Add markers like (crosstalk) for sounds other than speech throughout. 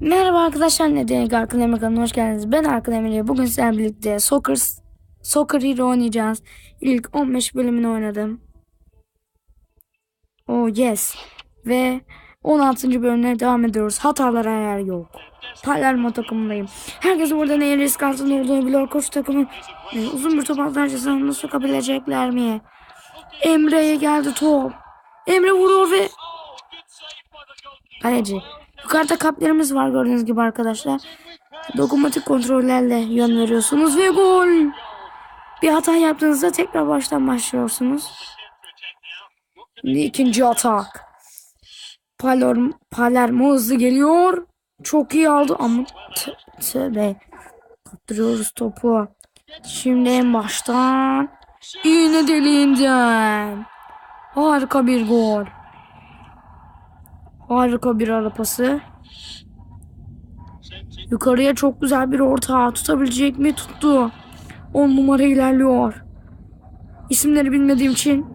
Merhaba arkadaşlar ne demek Arkın Emre kanalına hoş geldiniz. Ben Arkın Emre. Bugün sizlerle birlikte Soccer, Soccer Hero oynayacağız. İlk 15 bölümünü oynadım. Oh yes. Ve 16. bölümüne devam ediyoruz. Hatalara yer yok. Palermo takımındayım. Herkes burada neyin risk altında olduğunu biliyor. Koç takımı e, uzun bir top atarcasını sokabilecekler mi? Emre'ye geldi top. Emre vuruyor ve Kaleci. Yukarıda kaplarımız var gördüğünüz gibi arkadaşlar. Dokunmatik kontrollerle yön veriyorsunuz ve gol. Bir hata yaptığınızda tekrar baştan başlıyorsunuz. Şimdi ikinci atak. Palermo, Palermo hızlı geliyor. Çok iyi aldı ama tövbe. Kaptırıyoruz topu. Şimdi en baştan iğne deliğinden. Harika bir gol. Harika bir ara pası. Yukarıya çok güzel bir orta tutabilecek mi? Tuttu. 10 numara ilerliyor. İsimleri bilmediğim için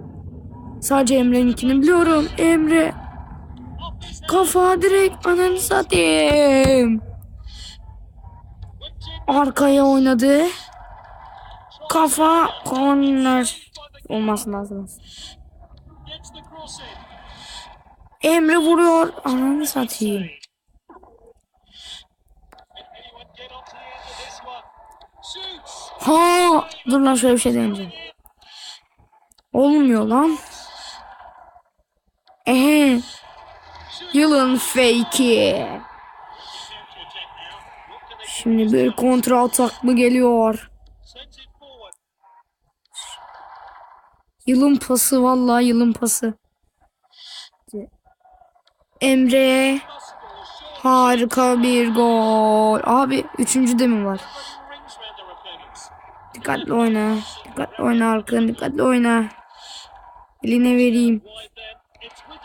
sadece Emre'ninkini biliyorum. Emre. Kafa direkt ananı satayım. Arkaya oynadı. Kafa corner. Olması lazım. Emre vuruyor. Ananı satayım. Ha, dur lan şöyle bir şey deneyeceğim. Olmuyor lan. Ehe. Yılın fake'i. Şimdi bir kontra atak mı geliyor? Yılın pası vallahi yılın pası. Emre harika bir gol. Abi üçüncü de mi var? Dikkatli oyna. Dikkatli oyna arkadan dikkatli oyna. Eline vereyim.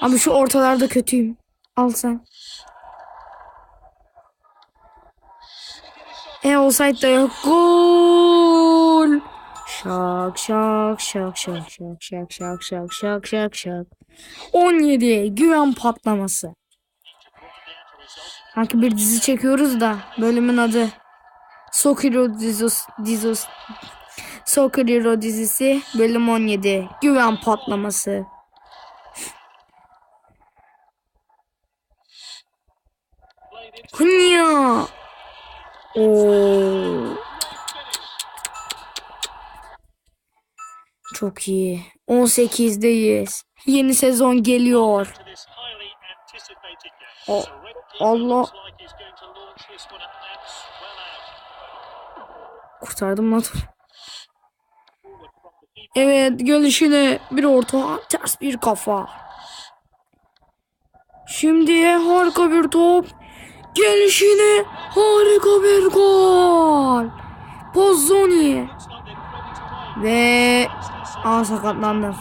Abi şu ortalarda kötüyüm. Al sen. E olsaydı da yok. Gol. Şak şak şak şak şak şak şak şak şak şak şak. 17 güven patlaması. Sanki bir dizi çekiyoruz da bölümün adı Hero Dizos, Dizos Hero dizisi bölüm 17 güven patlaması. Hınya. Oo. Çok iyi. 18'deyiz. Yeni sezon geliyor. O, Allah. Kurtardım lan. Evet gelişine bir orta ters bir kafa. Şimdi harika bir top. Gelişine harika bir gol. Pozzoni. Ve Aa sakatlandım.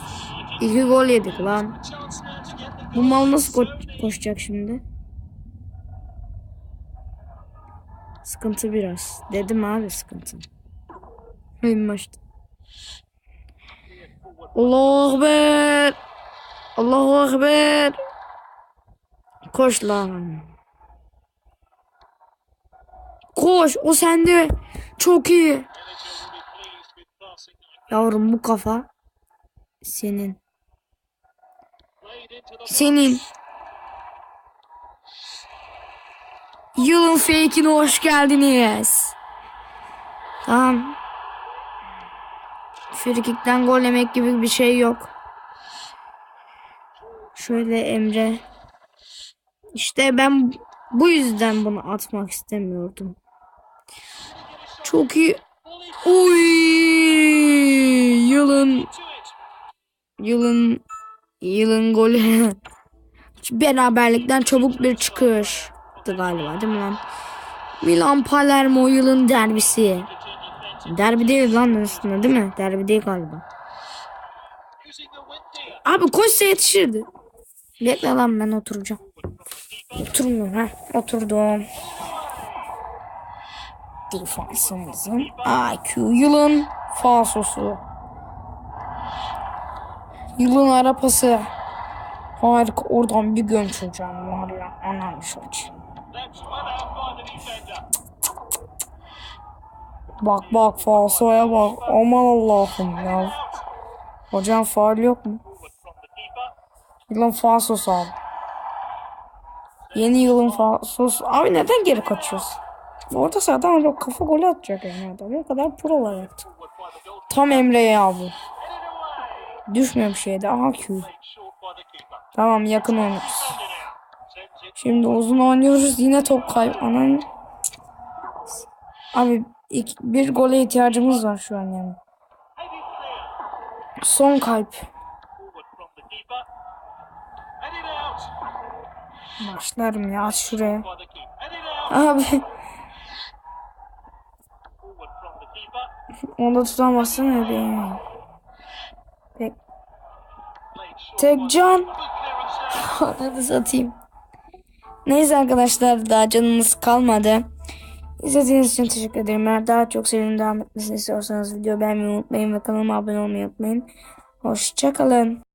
İki gol yedik lan. Bu mal nasıl ko- koşacak şimdi? Sıkıntı biraz. Dedim abi sıkıntı. Benim maçta. Allahu Ekber. Allahu Ekber. Koş lan. Koş o sende. Çok iyi. Yavrum bu kafa senin. Senin. Yılın fake'ine hoş geldiniz. Tamam. Frikikten gol yemek gibi bir şey yok. Şöyle Emre. İşte ben bu yüzden bunu atmak istemiyordum. Çok iyi. Oy! Yılın yılın yılın golü. (laughs) Beraberlikten çabuk bir çıkıştı galiba değil mi lan? Milan Palermo yılın derbisi. Derbi değil lan aslında değil mi? Derbi değil galiba. Abi koşsa yetişirdi. Bekle lan ben oturacağım. Oturmuyorum ha. Oturdum. Defansımızın IQ yılın falsosu. Yılın arapası. Harika oradan bir gönç hocam var ya anam satayım. Bak bak falsoya bak. Aman Allah'ım ya. Hocam faul yok mu? Yılın falsosu abi. Yeni yılın falsosu. Abi neden geri kaçıyorsun? Orta sahadan kafa golü atacak yani adam. O kadar prolar yaptı. Tam Emre ya bu. Düşmüyor bir şeyde. Aha Q. Tamam yakın oynuyoruz. Şimdi uzun oynuyoruz. Yine top kay... Anan. Abi ilk, bir gole ihtiyacımız var şu an yani. Son kalp. Başlarım ya şuraya. Abi onu da tutamazsın öyle yani. Tek, tek can. (laughs) Hadi satayım. Neyse arkadaşlar daha canınız kalmadı. İzlediğiniz için teşekkür ederim. Eğer daha çok serinin devam etmesini istiyorsanız video beğenmeyi unutmayın ve kanalıma abone olmayı unutmayın. Hoşçakalın.